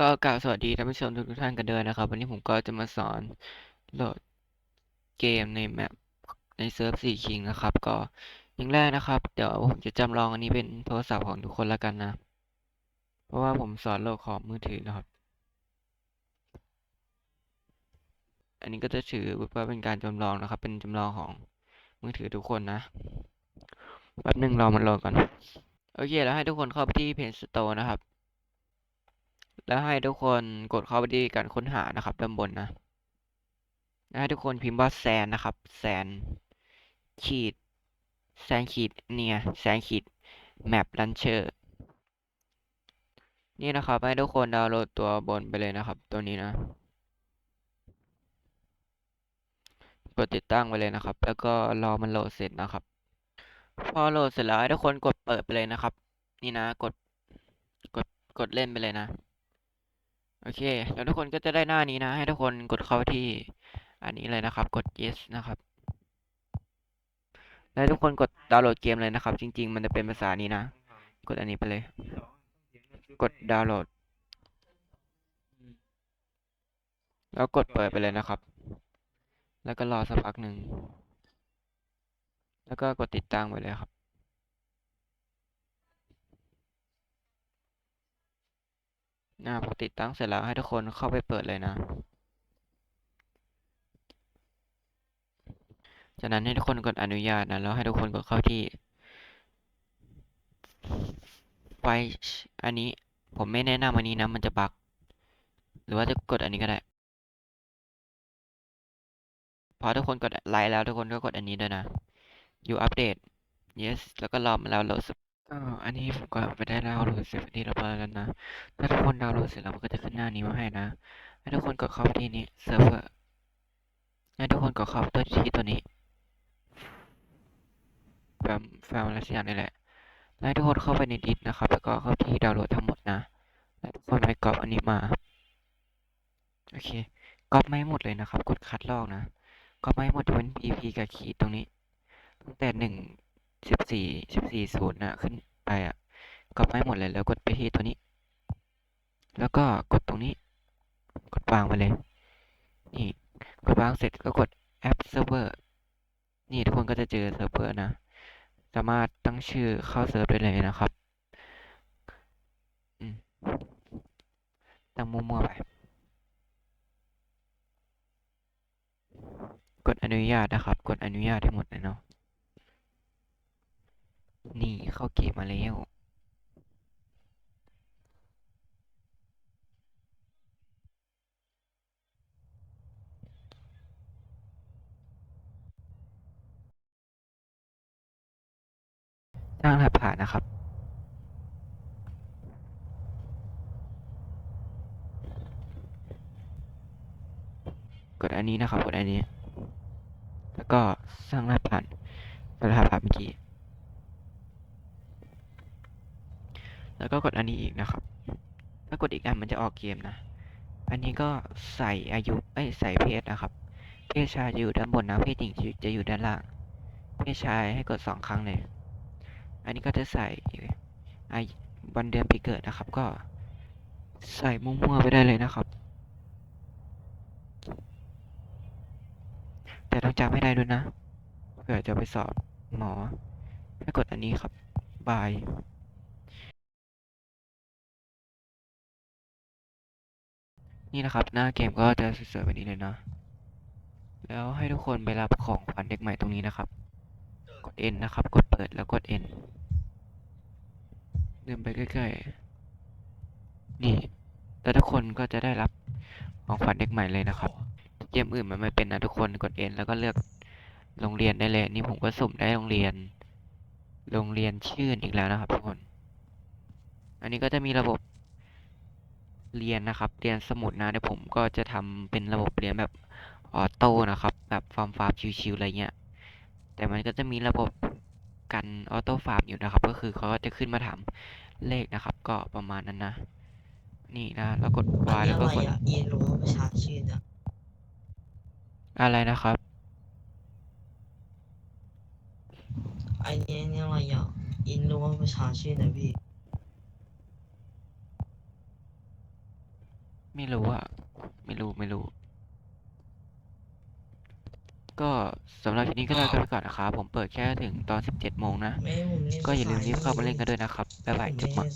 ก็กล่าวสวัสดีท่านผู้ชมทุกท่านกันด้วยนะครับ วันนี้ผมก็จะมาสอนโหลดเกมในแมปในเซิร์ฟสี่คิงนะครับ ก็อย่างแรกนะครับ เดี๋ยวผมจะจำลองอันนี้เป็นโทรศัพท์ของทุกคนแล้วกันนะ เพราะว่าผมสอนโหลดของมือถือนะครับ อันนี้ก็จะถือว่าเป็นการจำลองนะครับ เป็นจำลองของมือถือทุกคนนะแป๊บหนึ่งรอมันโหลดก่อนโอเคแล้วให้ทุกคนเข้าไปที่เพจสโตร์นะครับ แล้วให้ทุกคนกดเข้าไปที่การค้นหานะครับด้านบนนะแล้วให้ทุกคนพิมพ์ว่าแซนนะครับ แซนขีดแซนขีดเนี่ยแซนขีดแมปลันเชอร์นี่นะครับ ให้ทุกคนดาวน์โหลดตัวบนไปเลยนะครับ ตัวนี้นะกดติดตั้งไปเลยนะครับ แล้วก็รอมันโหลดเสร็จนะครับ พอโหลดเสร็จแล้วให้ทุกคนกดเปิดไปเลยนะครับ นี่นะ กด กด กดเล่นไปเลยนะ โอเคแล้วทุกคนก็จะได้หน้านี้นะ ให้ทุกคนกดเข้าที่ อันนี้เลยนะครับ กด yes นะครับ แล้วทุกคนกดดาวน์โหลดเกมเลยนะครับ จริง ๆ มันจะเป็นภาษานี้นะ กดอันนี้ไปเลย กดดาวน์โหลด แล้วกดเปิดไปเลยนะครับ แล้วก็รอสักพักหนึ่ง แล้วก็กดติดตั้งไปเลยครับ นะพอติดตั้งเสร็จแล้วให้ทุกคนเข้าไปเปิดเลยนะ จากนั้นให้ทุกคนกดอนุญาตนะแล้วให้ทุกคนกดเข้าที่ ไฟอันนี้ผมไม่แนะนำอันนี้นะมันจะบักหรือว่าจะกดอันนี้ก็ได้ พอทุกคนกดไลค์แล้วทุกคนก็กดอันนี้ด้วยนะอยู่อัปเดต yes แล้วก็รอมันแล้วโหลด ก็อันนี้ผมก็ไปได้ดาวน์โหลดเสร็จเป็นที่เรียบร้อยแล้วนะ ถ้าทุกคนดาวน์โหลดเสร็จแล้วมันก็จะขึ้นหน้านี้มาให้นะ ให้ทุกคนกดเข้าไปที่นี้เซิร์ฟเวอร์ ให้ทุกคนกดเข้าตัวที่ตัวนี้แฟมแฟมอะไรสักอย่างนี่แหละ ให้ทุกคนเข้าไปในดิสนะครับ แล้วก็เข้าที่ดาวน์โหลดทั้งหมดนะ แล้วทุกคนไปกรอบอันนี้มา โอเคกรอบไม่หมดเลยนะครับ กดคัดลอกนะกรอบไม่หมดจะเป็น ep กับขีดตรงนี้ ตั้งแต่หนึ่ง สิบสี่สิบสี่ศูนย์นะขึ้นไปอะกรอบไม่หมดเลยแล้วกดไปที่ตัวนี้ แล้วก็กดตรงนี้ กดวางไปเลย นี่ กดวางเสร็จก็กดแอปเซิร์ฟเวอร์นี่ทุกคนก็จะเจอเซิร์ฟเวอร์นะ สามารถตั้งชื่อเข้าเซิร์ฟได้เลยนะครับตั้งมั่วๆไป กดอนุญาตนะครับ กดอนุญาตให้หมดเลยเนาะ นี่เข้าเกมมาแล้วสร้างรหัสผ่านนะครับกดอันนี้นะครับกดอันนี้ แล้วก็สร้างรหัสผ่านรหัสผ่านเมื่อกี้ แล้วก็กดอันนี้อีกนะครับ ถ้ากดอีกอันมันจะออกเกมนะ อันนี้ก็ใส่อายุเอ้ใส่เพศนะครับ เพศชายจะอยู่ด้านบนนะ เพศหญิงจะอยู่ด้านล่าง เพศชายให้กดสองครั้งเลย อันนี้ก็จะใส่ไอายุวันเดือนปีเกิดนะครับ ก็ใส่มั่วๆไปได้เลยนะครับ แต่ต้องจำให้ได้ด้วยนะเผื่อจะไปสอบหมอให้กดอันนี้ครับบาย นี่นะครับ หน้าเกมก็จะสวยๆแบบนี้เลยนะ แล้วให้ทุกคนไปรับของขวัญเด็กใหม่ตรงนี้นะครับ กด N นะครับ กดเปิดแล้วกด N เดินไปใกล้ๆ นี่ แล้วทุกคนก็จะได้รับของขวัญเด็กใหม่เลยนะครับ เกมอื่นมันไม่เป็นนะทุกคน กด N แล้วก็เลือกโรงเรียนได้เลย นี่ผมก็สุ่มได้โรงเรียน โรงเรียนชื่นอีกแล้วนะครับทุกคน อันนี้ก็จะมีระบบ เรียนนะครับ เรียนสมุดนะเดี๋ยวผมก็จะทำเป็นระบบเรียนแบบออโต้นะครับ แบบฟาร์มฟาร์มชิวๆอะไรเงี้ย แต่มันก็จะมีระบบกันออโต้ฟาร์มอยู่นะครับ ก็คือเขาก็จะขึ้นมาถามเลขนะครับ ก็ประมาณนั้นนะ นี่นะแล้วกดอัน Y นี้แล้วอะก็ไรกดอะเรียนรู้ประชาชื่นอะอะไรนะครับอันนี้เนี่ยอะไรอะเรียนรู้ประชาชื่นนะพี่ ไม่รู้อะไม่รู้ไม่รู้ ก็สำหรับทีนี้ก็ลากันไปก่อนนะครับ ผมเปิดแค่ถึงตอน 17 โมงนะไม่ให้ผมเล่นก็อย่าลืมรีบเข้ามาสยเล่นกันด้วยนะครับ บ๊ายบายผมจุ๊บไม่ม